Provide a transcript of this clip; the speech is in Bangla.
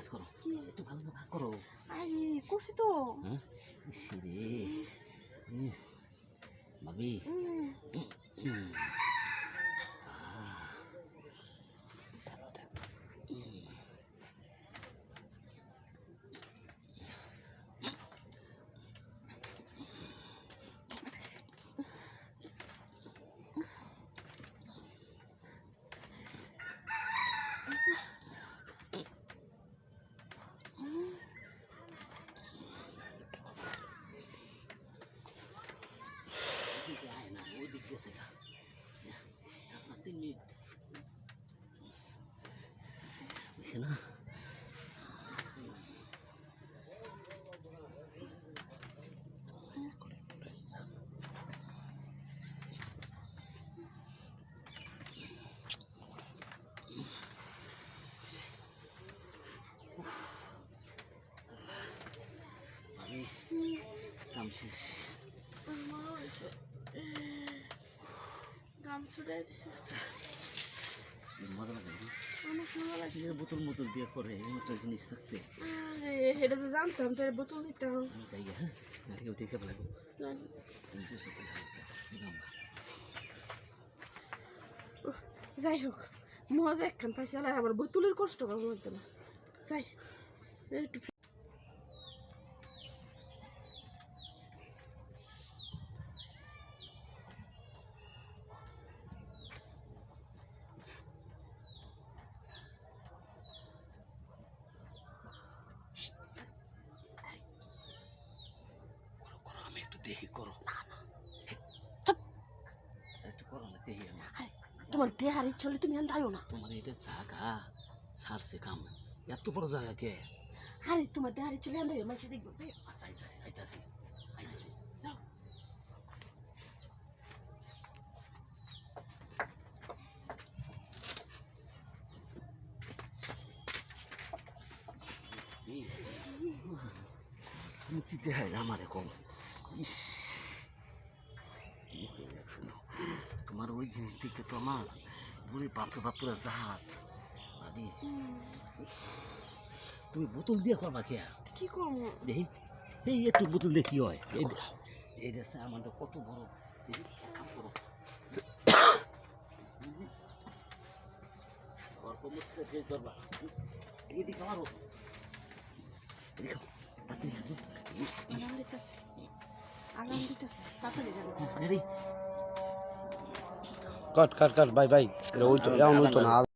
কাজ করো। একটু ভালো করে ভাগ করো। আরে করছি তো। হ্যাঁ? রে ভাবি। হয়েছে না? আমি কাম শেষ আমার বোতল মোতল দিয়ে পরে এমন একটা জিনিস থাকতে আরে এটা তো জানতাম তার বোতল দিতাম। আমি হ্যাঁ? না দেখে যাই হোক মজা একখান পাইছি আর আমার বোতলের কষ্ট করার হতো না। যাই একটু দেখি করো। একটু করো না দেখি আমি তোমার দেহার ইচ্ছা হলে তুমি আনতে না। তোমার এটা জায়গা সারছে কাম। এত বড় জায়গা কে? আরে তোমার দেহার ইচ্ছা হলে আনতে মানুষ দেখব। আচ্ছা আইতাছি আইতাছি আইতাছি। যাও। কি দেখাই আমার কম? ইস? তোমার ওই জিনিস দিকে তো আমার বুড়ি বাপরে বাপুরা জাহাজ। ভাবি তুমি বোতল দিয়ে করবা কে কি করব? দেখি এই একটু বোতল দিয়ে কি হয়? এই দেশে আমাদের কত বড় দেখি কাম করো করবা। এদিকে আমারও এদিকে। আগাম দিতেছে তাড়াতাড়ি ready? Cut cut cut bye bye. ওই তো এমন না।